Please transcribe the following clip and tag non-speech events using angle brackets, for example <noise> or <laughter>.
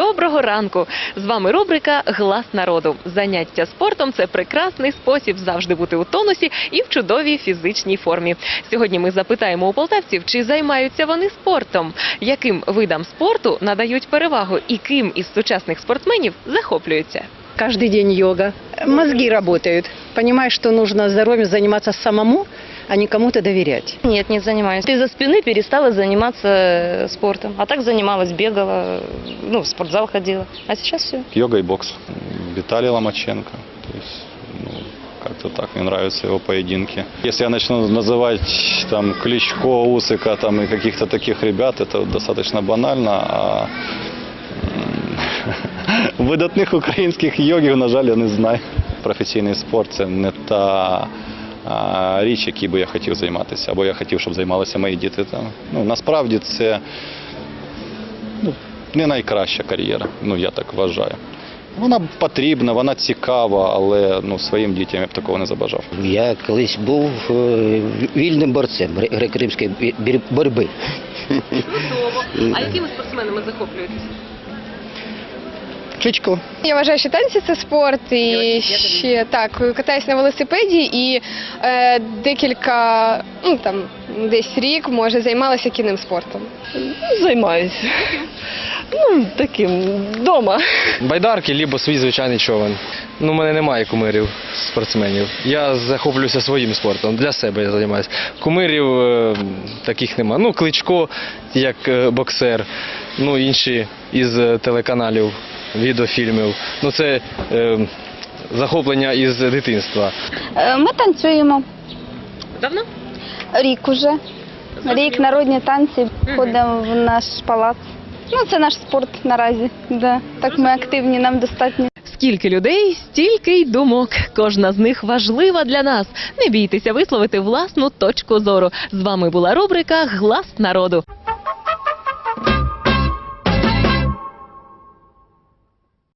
Доброго ранку! З вами рубрика Глас народу. Заняття спортом це прекрасний спосіб завжди бути у тонусі і в чудовій фізичній формі. Сьогодні ми запитаємо у полтавців, чи займаються вони спортом, яким видам спорту надають перевагу і ким із сучасних спортсменів захоплюються. Каждый день йога. Мозги работают. Понимаешь, что нужно здоровьем заниматься самому, а не кому-то доверять. Нет, не занимаюсь. Из-за спины перестала заниматься э, спортом. А так занималась, бегала, ну, в спортзал ходила. А сейчас все. Йога и бокс. Виталий Ломаченко. То есть, ну, как-то так, мне нравятся его поединки. Если я начну называть там Кличко, Усика там, и каких-то таких ребят, это достаточно банально. А <laughs> м, видатних українських йогів, на жаль, я не знаю. Професійний спорт це не та а, Річ, якій би я хотів займатися, або я хотів, щоб займалися мої діти. Ну, насправді це ну, не найкраща кар'єра, ну я так вважаю. Вона потрібна, вона цікава, але ну, своїм дітям я б такого не забажав. Я колись був е, вільним борцем греко-римської боротьби. А якими спортсменами захоплюєтесь? Кличко. Я вважаю, що танці це спорт, і ще так катаюсь на велосипеді і е, декілька, ну там десь рік, може, займалася кінним спортом. Займаюсь. Ну, таким, дома. Байдарки, либо свій звичайний човен. Ну, у мене немає кумирів спортсменів. Я захоплююся своїм спортом. Для себе я займаюся. Кумирів е, таких нема. Ну, кличко, як е, боксер, ну інші із е, телеканалів, відеофільмів. Ну, це е, захоплення із дитинства. Е, Ми танцюємо Давно? рік уже. Рік народні танці ходимо в наш палац. Ну, це наш спорт наразі. Да. Так ми активні, нам достатньо. Скільки людей, стільки й думок. Кожна з них важлива для нас. Не бійтеся висловити власну точку зору. З вами була рубрика Глас народу.